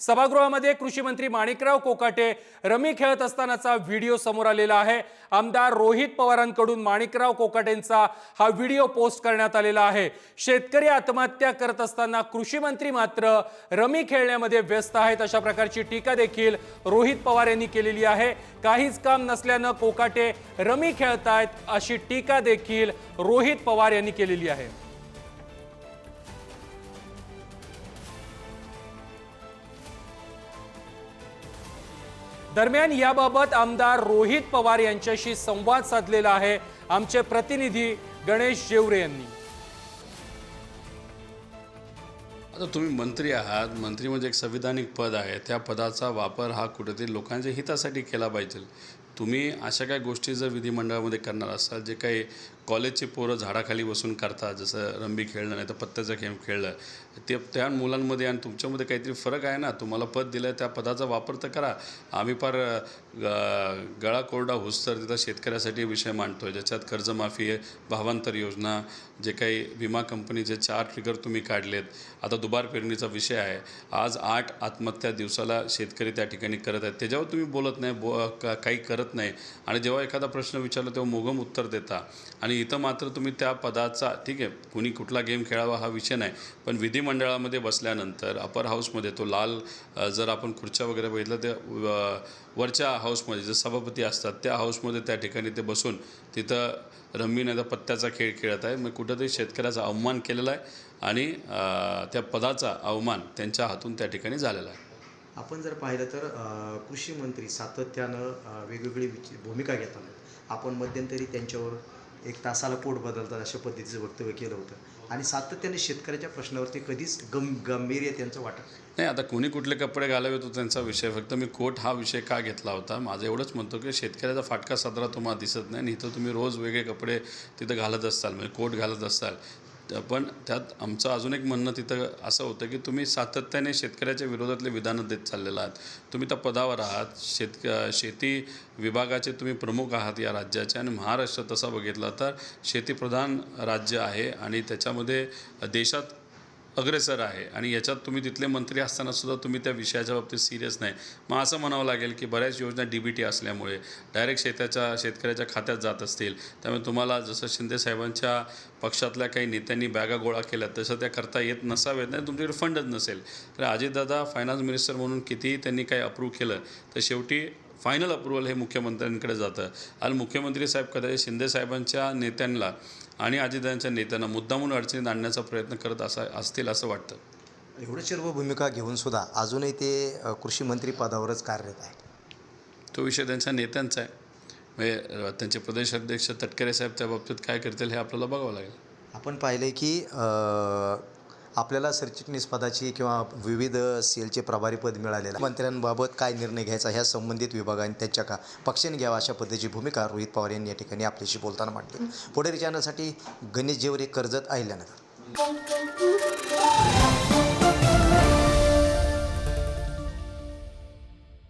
सभागृहामध्ये कृषी मंत्री माणिकराव कोकाटे रमी खेळत असतानाचा व्हिडिओ समोर आलेला आहे. आमदार रोहित पवारांकडून माणिकराव कोकाटेंचा हा व्हिडिओ पोस्ट करण्यात आलेला आहे. शेतकरी आत्महत्या करत असताना कृषी मंत्री मात्र रमी खेळण्यामध्ये व्यस्त आहेत. अशा प्रकारची टीका देखील रोहित पवार यांनी केलेली आहे. काहीच काम नसल्यानं कोकाटे रमी खेळतायत अशी टीका देखील रोहित पवार यांनी केलेली आहे. दरम्यान याबाबत आमदार रोहित पवार यांच्याशी संवाद साधलेला आहे. आमचे प्रतिनिधी गणेश जेवरे यांनी. आता तुम्ही मंत्री आहात. मंत्री म्हणजे एक संविधानिक पद आहे. त्या पदाचा वापर हा कुठेतरी लोकांच्या हितासाठी केला पाहिजे. तुम्ही अशा काही गोष्टी जर विधिमंडळामध्ये करणार असाल जे काही कॉलेजचे पोरं झाडाखाली बसून करतात जसं रंबी खेळणं नाही तर पत्त्याचा गेम खेळलं ते त्या मुलांमध्ये आणि तुमच्यामध्ये काहीतरी फरक आहे ना? तुम्हाला पद दिलं त्या पदाचा वापर तर करा. आम्ही फार ग- गळा कोरडा हुस्तर तिथं शेतकऱ्यासाठी विषय मांडतो आहे ज्याच्यात कर्जमाफी भावांतर योजना जे काही विमा कंपनीचे चार ट्रिगर तुम्ही काढलेत. आता दुबार पेरणीचा विषय आहे. आज आठ आत्महत्या दिवसाला शेतकरी त्या ठिकाणी करत आहेत. त्याच्यावर तुम्ही बोलत नाही. बो का- काही करत नाही. आणि जेव्हा एखादा प्रश्न विचारला तेव्हा मोगम उत्तर देता. आणि इथं मात्र तुम्ही त्या पदाचा ठीक आहे कुणी कुठला गेम खेळावा हा विषय नाही. पण विधिमंडळामध्ये बसल्यानंतर अपर हाऊसमध्ये तो लाल जर आपण खुर्च्या वगैरे बघितलं त्या वरच्या हाऊसमध्ये जे सभापती असतात त्या हाऊसमध्ये त्या ठिकाणी ते बसून तिथं रम्मी नाही तर पत्त्याचा खेळ खेळत आहे. मग कुठंतरी शेतकऱ्याचा अवमान केलेला आहे आणि त्या पदाचा अवमान त्यांच्या हातून त्या ठिकाणी झालेला आहे. आपण जर पाहिलं तर कृषी मंत्री सातत्यानं वेगवेगळी विच- भूमिका घेतात आपण मध्यंतरी त्यांच्यावर एक तासाला पोट बदलतात अशा पद्धतीचं वक्तव्य केलं होतं. आणि सातत्याने शेतकऱ्याच्या प्रश्नावरती कधीच गम गंभीर्य त्यांचं वाटत नाही. आता कोणी कुठले कपडे घालावे तो त्यांचा विषय. फक्त मी कोट हा विषय का घेतला होता? माझं एवढंच म्हणतो की शेतकऱ्याचा फाटका सदरा तुम्हाला दिसत नाही. आणि इथं तुम्ही रोज वेगळे कपडे तिथं घालत असाल म्हणजे कोट घालत असाल पण त्यात आमचं अजून एक म्हणणं तिथं असं होतं की तुम्ही सातत्याने शेतकऱ्याच्या विरोधातले विधानं देत चाललेलं आहात. तुम्ही त्या पदावर आहात. शेतक शेती विभागाचे तुम्ही प्रमुख आहात या राज्याचे आणि महाराष्ट्र तसा बघितला तर शेतीप्रधान राज्य आहे आणि त्याच्यामध्ये देशात अग्रेसर आहे आणि याच्यात तुम्ही तिथले मंत्री असतानासुद्धा तुम्ही त्या विषयाच्या बाबतीत सिरियस नाही. मग असं म्हणावं लागेल की बऱ्याच योजना डी बी टी असल्यामुळे डायरेक्ट शेताच्या शेतकऱ्याच्या खात्यात जात असतील. त्यामुळे तुम्हाला जसं शिंदेसाहेबांच्या पक्षातल्या काही नेत्यांनी बॅगा गोळा केल्या तसं त्या करता येत नसावेत नाही तुमच्याकडे फंडच नसेल. तर अजितदादा फायनान्स मिनिस्टर म्हणून कितीही त्यांनी काही अप्रूव्ह केलं तर शेवटी फायनल अप्रुव्हल हे मुख्यमंत्र्यांकडे जातं. आणि मुख्यमंत्री साहेब कदाचित शिंदे साहेबांच्या नेत्यांना आणि अजितदादांच्या नेत्यांना मुद्दामून अडचणीत आणण्याचा प्रयत्न करत असा असतील असं वाटतं. एवढं सर्व भूमिका घेऊन सुद्धा अजूनही ते कृषी मंत्री पदावरच कार्यरत आहे. तो विषय त्यांच्या नेत्यांचा आहे. म्हणजे त्यांचे प्रदेशाध्यक्ष तटकरे साहेब त्या बाबतीत काय करतील हे आपल्याला बघावं लागेल. आपण पाहिलं की आपल्याला सरचिटणीस पदाची किंवा विविध सेलचे प्रभारी पद मिळालेलं आहे. मंत्र्यांबाबत काय निर्णय घ्यायचा ह्या संबंधित विभागाने त्यांच्या का पक्षाने घ्यावा अशा पद्धतीची भूमिका रोहित पवार यांनी या ठिकाणी आपल्याशी बोलताना मांडली पुढे चॅनलसाठी गणेश जेवरे कर्जत अहिल्यानगर